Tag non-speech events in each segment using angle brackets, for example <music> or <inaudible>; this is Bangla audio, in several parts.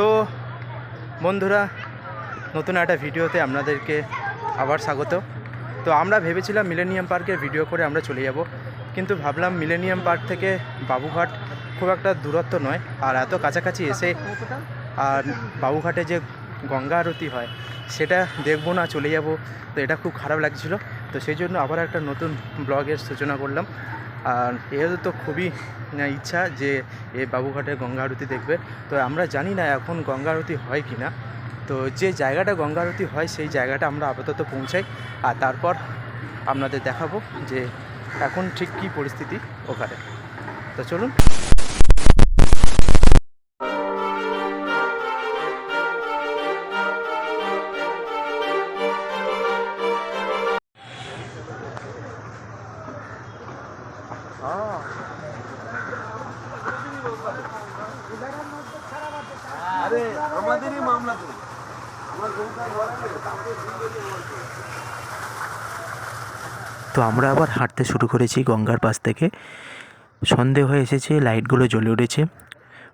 তো বন্ধুরা, নতুন একটা ভিডিওতে আপনাদেরকে আবার স্বাগত। তো আমরা ভেবেছিলাম মিলেনিয়াম পার্কের ভিডিও করে আমরা চলে যাব, কিন্তু ভাবলাম মিলেনিয়াম পার্ক থেকে বাবুঘাট খুব একটা দূরত্ব নয়, আর এত কাছাকাছি এসে আর বাবুঘাটে যে গঙ্গা আরতি হয়, সেটা দেখব না, চলে যাব। তো এটা খুব খারাপ লাগছিল। তো সেই জন্য আবার একটা নতুন ব্লগের সূচনা করলাম। আর এর তো খুবই ইচ্ছা যে এ বাবুঘাটে গঙ্গা আরতি দেখবে। তো আমরা জানি না এখন গঙ্গা আরতি হয় কি না তো যে জায়গাটা গঙ্গা আরতি হয়, সেই জায়গাটা আমরা আপাতত পৌঁছাই। আর তারপর আপনাদের দেখাবো যে এখন ঠিক কী পরিস্থিতি ওখানে। তো চলুন। তো আমরা আবার হাঁটতে শুরু করেছি গঙ্গার পাশ থেকে। সন্ধে হয়ে এসেছে, লাইটগুলো জ্বলে উঠেছে।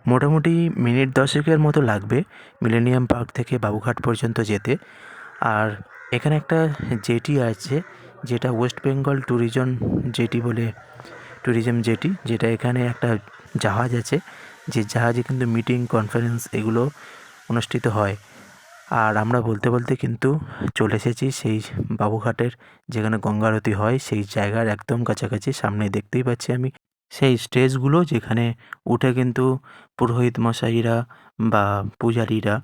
মোটামুটি মিনিট দশেকের মতো লাগবে মিলেনিয়াম পার্ক থেকে বাবুঘাট পর্যন্ত যেতে। আর এখানে একটা জেটি আছে, যেটা ওয়েস্ট বেঙ্গল ট্যুরিজম জেটি বলে, ট্যুরিজম জেটি, যেটা এখানে একটা জাহাজ আছে। যে জাহাজে কিন্তু মিটিং, কনফারেন্স এগুলো অনুষ্ঠিত হয়। আর আমরা বলতে বলতে কিন্তু চলে এসেছি সেই বাবুঘাটের যেখানে গঙ্গা আরতি হয়, সেই জায়গার একদম কাছাকাছি সামনে দেখতেই পাচ্ছি আমি। সেই স্টেজগুলো যেখানে উঠে কিন্তু পুরোহিত মশাইরা বা পূজারীরা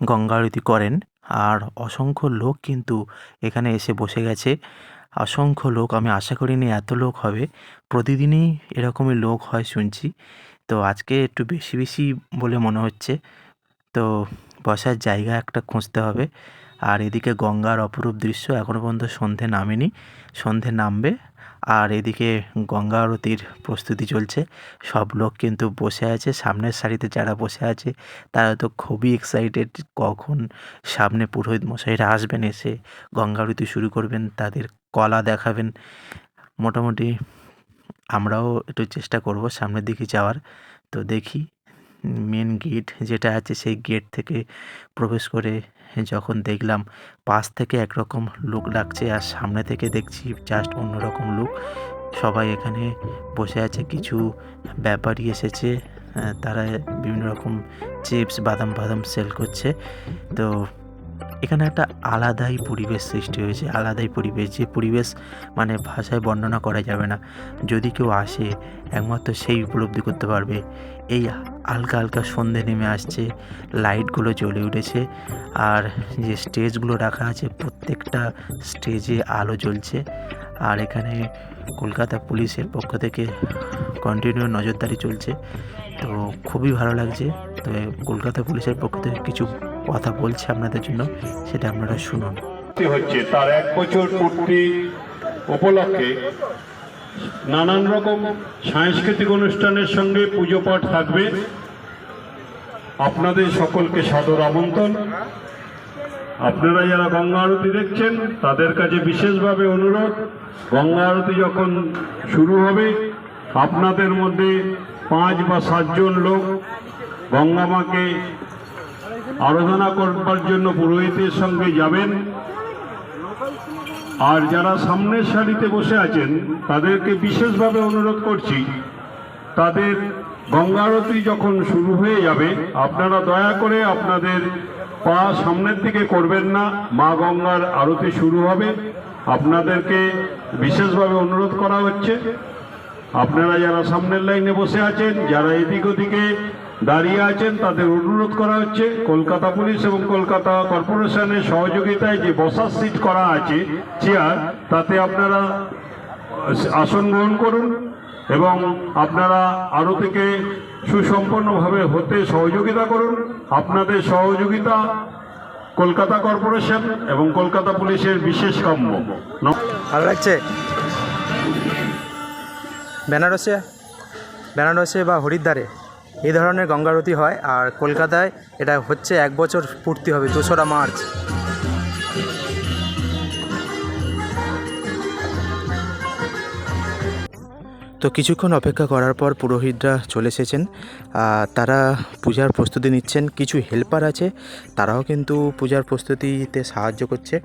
গঙ্গা আরতি করেন আর অসংখ্য লোক কিন্তু এখানে এসে বসে গেছে। অসংখ্য লোক, আমি আশা করিনি এত লোক হবে, প্রতিদিনই এরকমই লোক হয় শুনছি। তো আজকে একটু বেশি বেশি বলে মনে হচ্ছে। তো বসার জায়গা একটা খুঁজতে হবে। আর এদিকে গঙ্গার অপরূপ দৃশ্য এখনও পর্যন্ত সন্ধে নামেনি। সন্ধে নামবে। আর এদিকে গঙ্গা আরতির প্রস্তুতি চলছে। সব লোক কিন্তু বসে আছে। সামনের সারিতে যারা বসে আছে, তারা তো খুবই এক্সাইটেড কখন সামনে পুরোহিত মশাইরা আসবেন এসে গঙ্গা আরতি শুরু করবেন, তাদের কলা দেখাবেন। মোটামুটি আমরাও একটু চেষ্টা করব সামনের দিকে যাওয়ার। তো দেখি মেন গেট যেটা আছে সেই গেট থেকে প্রবেশ করে যখন দেখলাম পাশ থেকে একরকম লুক লাগছে আর সামনে থেকে দেখছি জাস্ট অন্যরকম লুক। সবাই এখানে বসে আছে, কিছু ব্যাপারী এসেছে তারা বিভিন্ন রকম চিপস বাদাম বাদাম সেল করছে। তো এখানে একটা আলাদাই পরিবেশ সৃষ্টি হয়েছে, আলাদাই পরিবেশ। যে পরিবেশ মানে ভাষায় বর্ণনা করা যাবে না। যদি কেউ আসে, একমাত্র সেই উপলব্ধি করতে পারবে। এই হালকা হালকা সন্ধে নেমে আসছে, লাইটগুলো জ্বলে উঠেছে, আর যে স্টেজগুলো রাখা আছে, প্রত্যেকটা স্টেজে আলো জ্বলছে। আর এখানে কলকাতা পুলিশের পক্ষ থেকে কন্টিনিউ নজরদারি চলছে। তো খুবই ভালো লাগছে। তো কলকাতা পুলিশের পক্ষ থেকে কিছু কথা বলছে আপনাদের জন্য, সেটা আপনারা শুনুন। হচ্ছে, তার এক বছর পূর্তি উপলক্ষে নানান রকম সাংস্কৃতিক অনুষ্ঠানের সঙ্গে পুজো পাঠ থাকবে। আপনাদের সকলকে সাদর আমন্ত্রণ। আপনারা যারা গঙ্গা আরতি দেখছেন, তাদের কাছে বিশেষভাবে অনুরোধ, গঙ্গা আরতি যখন শুরু হবে, আপনাদের মধ্যে পাঁচ বা সাতজন লোক গঙ্গা মাকে আরাধনা করবার জন্য পুরোহিতের সঙ্গে যাবেন। আর যারা সামনের সারিতে বসে আছেন, তাদেরকে বিশেষভাবে অনুরোধ করছি, তাদের গঙ্গা আরতি যখন শুরু হয়ে যাবে, আপনারা দয়া করে আপনাদের পা সামনের দিকে করবেন না, মা গঙ্গার আরতি শুরু হবে। আপনাদেরকে বিশেষভাবে অনুরোধ করা হচ্ছে, আপনারা যারা সামনের লাইনে বসে আছেন, যারা এদিক ওদিকে দাঁড়িয়ে আছেন, তাদের অনুরোধ করা হচ্ছে, কলকাতা পুলিশ এবং কলকাতা কর্পোরেশনের সহযোগিতায় যে বসার সিট করা আছে, চেয়ার, তাতে আপনারা আসন গ্রহণ করুন এবং আপনারা আরও থেকে সুসম্পন্নভাবে হতে সহযোগিতা করুন। আপনাদের সহযোগিতা কলকাতা কর্পোরেশন এবং কলকাতা পুলিশের বিশেষ কাম্য। ভালো লাগছে? বেনারসে? বেনারসে বা হরিদ্বারে? এই ধরনের গঙ্গারতি হয় আর কলকাতায় এটা হচ্ছে এক বছর পূর্তি হবে, দোসরা মার্চ। তো কিছুক্ষণ অপেক্ষা করার পর পুরোহিতরা চলে এসেছেন। তারা পূজার প্রস্তুতি নিচ্ছেন, কিছু হেল্পার আছে, তারাও কিন্তু পূজার প্রস্তুতিতে সাহায্য করছে।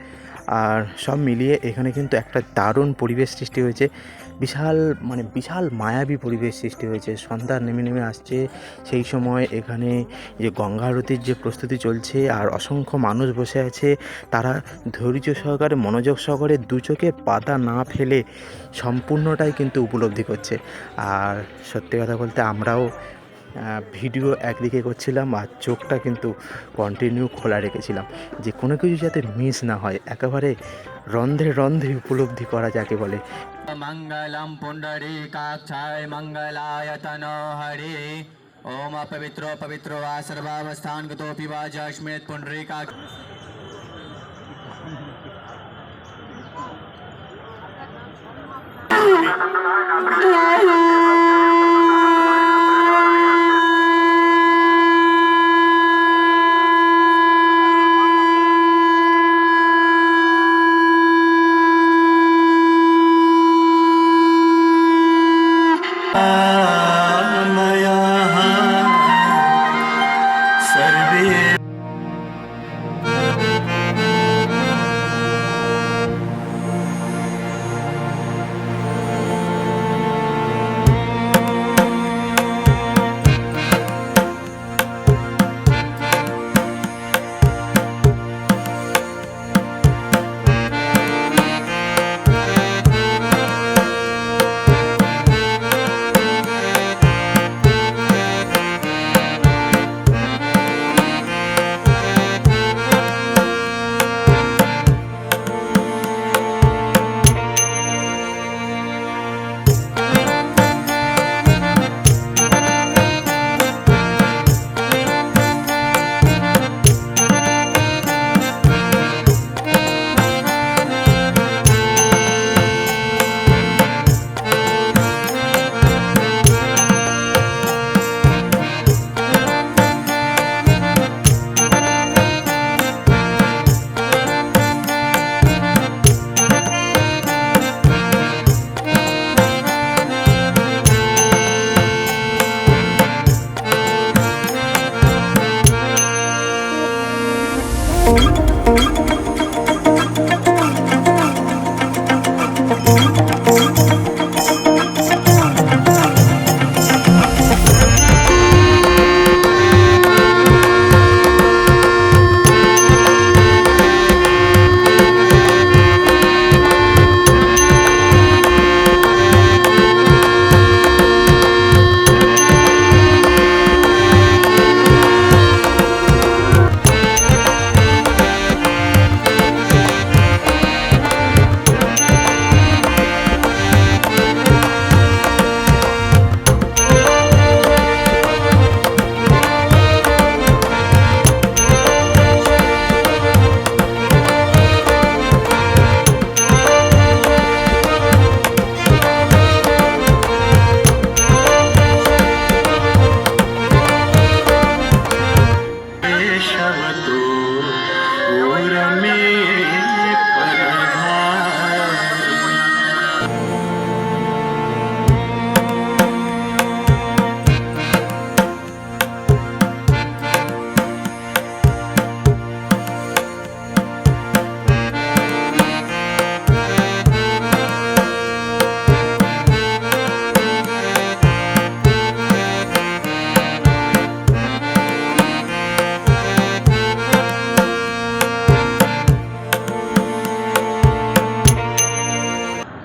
আর সব মিলিয়ে এখানে কিন্তু একটা দারুণ পরিবেশ সৃষ্টি হয়েছে। বিশাল মানে বিশাল মায়াবী পরিবেশ সৃষ্টি হয়েছে। সন্ধ্যা নেমে নেমে আসছে। সেই সময় এখানে যে গঙ্গা আরতির যে প্রস্তুতি চলছে আর অসংখ্য মানুষ বসে আছে, তারা ধৈর্য সহকারে, মনোযোগ সহকারে দু চোখে পাতা না ফেলে সম্পূর্ণটাই কিন্তু উপলব্ধি করছে। আর সত্যি কথা বলতে আমরাও ভিডিও একদিকে করছিলাম আর চোখটা কিন্তু কন্টিনিউ খোলা রেখেছিলাম যে কোনো কিছু যাতে মিস না হয় একেবারে রন্ধ্রে রন্ধ্রে উপলব্ধি করা যাকে বলে মঙ্গলম পুণ্ডরী কাক্ষায় মঙ্গলায়তন হরে ওম পবিত্র পবিত্র বা সর্বাবস্থান গতোপি বা জশ্মেত পুণ্ডরী কাক্ষ Yeah. <laughs>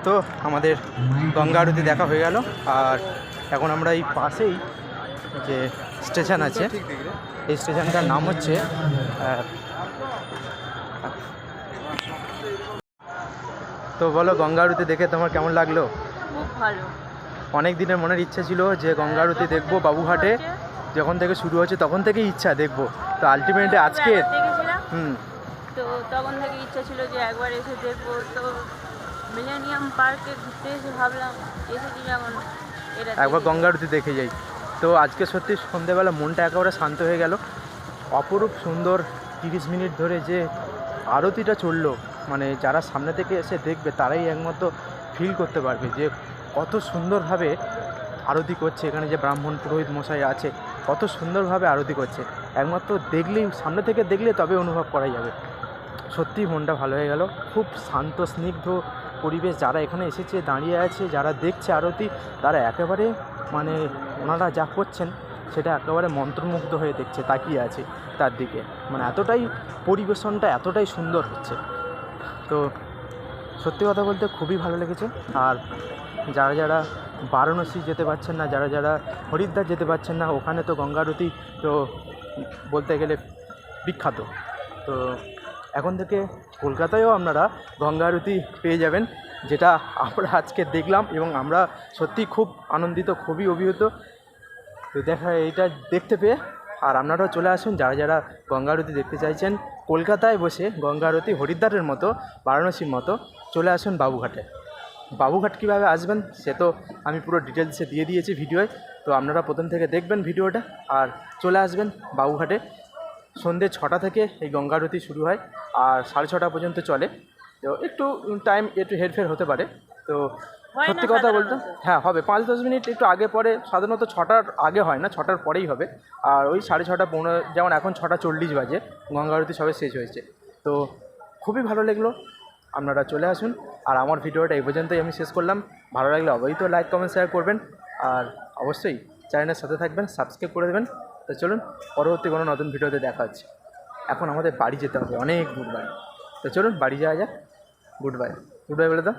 তো আমাদের গঙ্গা আরতি দেখা হয়ে গেল। আর এখন আমরা এই পাশেই যে স্টেশন আছে এই স্টেশনটার নাম হচ্ছে তো বলো গঙ্গা আরতি দেখে তোমার কেমন লাগল? খুব ভালো। অনেক দিনের মনের ইচ্ছা ছিল যে গঙ্গা আরতি দেখব বাবুঘাটে যখন থেকে শুরু হচ্ছে তখন থেকেই ইচ্ছা দেখব। তো আলটিমেটলি আজকে হুম। তো তখন থেকে ইচ্ছা ছিল যে একবার এসে দেখব। তো মিলেনিয়াম পার্কে ঘুরতে এসে ভাবলাম এসেছি যেমন একবার দেখে গঙ্গা আরতি দেখে যাই। তো আজকে সত্যি সন্ধেবেলা মনটা একেবারে শান্ত হয়ে গেল। অপরূপ সুন্দর তিরিশ মিনিট ধরে যে আরতিটা চলল মানে যারা সামনে থেকে এসে দেখবে তারাই একমাত্র ফিল করতে পারবে যে কত সুন্দরভাবে আরতি করছে এখানে যে ব্রাহ্মণ পুরোহিত মশাই আছে কত সুন্দরভাবে আরতি করছে। একমাত্র দেখলেই সামনে থেকে দেখলে তবে অনুভব করা যাবে। সত্যি মনটা ভালো হয়ে গেল। খুব শান্ত স্নিগ্ধ পরিবেশ যারা এখানে এসেছে, দাঁড়িয়ে আছে, যারা দেখছে আরতি, তারা একেবারে মানে ওনারা যা করছেন, সেটা একেবারে মন্ত্রমুগ্ধ হয়ে দেখছে, তাকিয়ে আছে তার দিকে। মানে এতটাই পরিবেশনটা এতটাই সুন্দর হচ্ছে। তো সত্যি কথা বলতে খুবই ভালো লেগেছে। আর যারা যারা বারাণসী যেতে পারছেন না, যারা যারা হরিদ্বার যেতে পারছেন না, ওখানে তো গঙ্গা আরতি তো বলতে গেলে বিখ্যাত। তো এখন থেকে কলকাতায়ও আপনারা গঙ্গা আরতি পেয়ে যাবেন, যেটা আমরা আজকে দেখলাম এবং আমরা সত্যি খুব আনন্দিত, খুবই অভিভূত। তো দেখা এইটা দেখতে পেয়ে, আর আপনারাও চলে আসুন, যারা যারা গঙ্গা আরতি দেখতে চাইছেন, কলকাতায় বসে গঙ্গা আরতি হরিদ্বারের মতো, বারাণসীর মতো, চলে আসুন বাবুঘাটে। বাবুঘাট কীভাবে আসবেন, সে তো আমি পুরো ডিটেলসে দিয়ে দিয়েছি ভিডিওয়। তো আপনারা প্রথম থেকে দেখবেন ভিডিওটা, আর চলে আসবেন বাবুঘাটে। সন্ধ্যে ছটা থেকে এই গঙ্গা আরতি শুরু হয় আর সাড়ে ছটা পর্যন্ত চলে। তো একটু টাইম একটু হেরফের হতে পারে। তো সত্যি কথা বলতে হ্যাঁ হবে। পাঁচ দশ মিনিট একটু আগে পরে সাধারণত ছটার আগে হয় না ছটার পরেই হবে। আর ওই সাড়ে ছটা পনেরো যেমন এখন ছটা চল্লিশ বাজে গঙ্গা আরতি সবে শেষ হয়েছে। তো খুবই ভালো লাগল। আপনারা চলে আসুন। আর আমার ভিডিওটা এই পর্যন্তই আমি শেষ করলাম। ভালো লাগলে অবশ্যই তো লাইক কমেন্ট শেয়ার করবেন। আর অবশ্যই চ্যানেলের সাথে থাকবেন সাবস্ক্রাইব করে দেবেন। তো চলুন পরবর্তী কোনো নতুন ভিডিওতে দেখা হচ্ছে। এখন আমাদের বাড়ি যেতে হবে, অনেক গুড বাড়ি তো চলুন বাড়ি যাওয়া যাক, গুড বাই। গুড বাই বলে দাও।